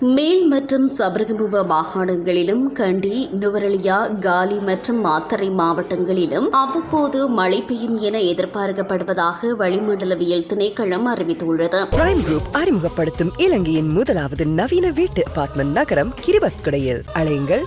மேல் மற்றும் சபரகமுவ மாகாணங்களிலும் கண்டி நுவரலியா காலி மற்றும் மாத்தறை மாவட்டங்களிலும் அவ்வப்போது மழை பெய்யும் என எதிர்பார்க்கப்படுவதாக வளிமண்டலவியல் திணைக்களம் அறிவித்துள்ளது. பிரைம் குரூப் அறிமுகப்படுத்தும் இலங்கையின் முதலாவது நவீன வீட்டு அபார்ட்மெண்ட் நகரம் கிரிபத்குடையில். அலையுங்கள்.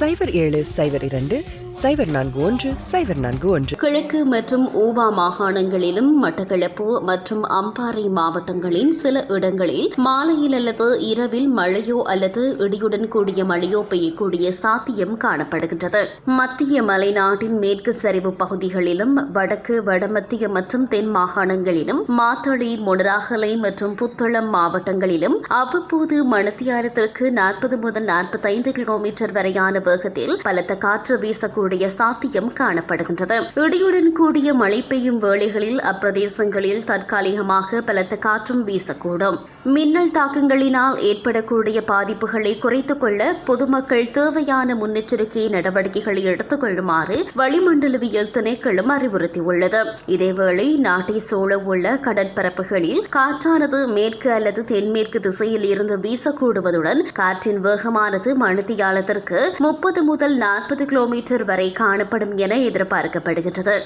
சைபர் ஏழு சைபர் இரண்டு சைபர் நான்கு ஒன்று சைபர் நான்கு ஒன்று. கிழக்கு மற்றும் ஊவா மாகாணங்களிலும் மட்டக்களப்பு மற்றும் அம்பாறை மாவட்டங்களின் சில இடங்களில் மாலையில் அல்லது இரவில் மழையோ அல்லது இடியுடன் கூடிய மழையோ பெய்யக்கூடிய சாத்தியம் காணப்படுகின்றது. மத்திய மலைநாட்டின் மேற்கு சரிவு பகுதிகளிலும் வடக்கு வடமத்திய மற்றும் தென் மாகாணங்களிலும் மாத்தளி மொனராகலை மற்றும் புத்தளம் மாவட்டங்களிலும் அவ்வப்போது மணத்தியாரத்திற்கு நாற்பது முதல் நாற்பத்தைந்து கிலோமீட்டர் வரையான வேகத்தில் பலத்த காற்று வீசக்கூடிய சாத்தியம் காணப்படுகின்றது. இடியுடன் கூடிய மழை பெய்யும் வேளைகளில் அப்பிரதேசங்களில் தற்காலிகமாக பலத்த காற்றும் வீசக்கூடும். மின்னல் தாக்கங்களினால் ஏற்படக்கூடிய பாதிப்புகளை குறைத்துக் கொள்ள பொதுமக்கள் தேவையான முன்னெச்சரிக்கை நடவடிக்கைகளை எடுத்துக் கொள்ளுமாறு வளிமண்டலவியல் திணைக்களம் அறிவுறுத்தியுள்ளது. இதேவேளை நாட்டை சூழ உள்ள கடற்பரப்புகளில் காற்றானது மேற்கு அல்லது தென்மேற்கு திசையில் இருந்து வீசக்கூடுவதுடன் காற்றின் வேகமானது மணித்தியாலத்திற்கு முப்பது முதல் நாற்பது கிலோமீட்டர் வரை காணப்படும் என எதிர்பார்க்கப்படுகின்றது.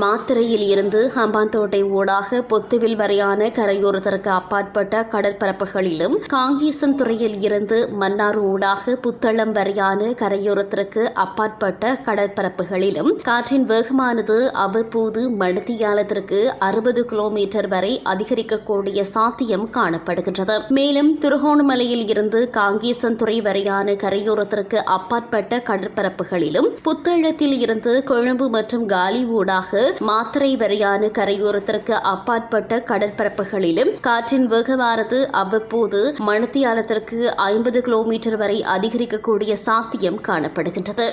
மாத்திரையில் இருந்து ஹம்பாந்தோட்டை ஊடாக பொத்துவில் வரையான கரையோரத்திற்கு அப்பாற்பட்ட கடற்பரப்புகளிலும் காங்கேசன் துறையில் இருந்து மன்னார் ஊடாக புத்தளம் வரையான கரையோரத்திற்கு அப்பாற்பட்ட கடற்பரப்புகளிலும் காற்றின் வேகமானது அவ்வப்போது மணித்தியாலத்திற்கு அறுபது கிலோமீட்டர் வரை அதிகரிக்கக்கூடிய சாத்தியம் காணப்படுகின்றது. மேலும் திருகோணமலையில் இருந்து காங்கேசன் துறை வரையான கரையோரத்திற்கு அப்பாற்பட்ட கடற்பரப்புகளிலும் புத்த புஷ்கலத்தில் இருந்து கொழும்பு மற்றும் காலி ஊடாக மாத்திரை வரையான கரையோரத்திற்கு அப்பாற்பட்ட கடற்பரப்புகளிலும் காற்றின் வேகமானது அவ்வப்போது மணித்தியாலத்திற்கு ஐம்பது கிலோமீட்டர் வரை அதிகரிக்கக்கூடிய சாத்தியம் காணப்படுகின்றது.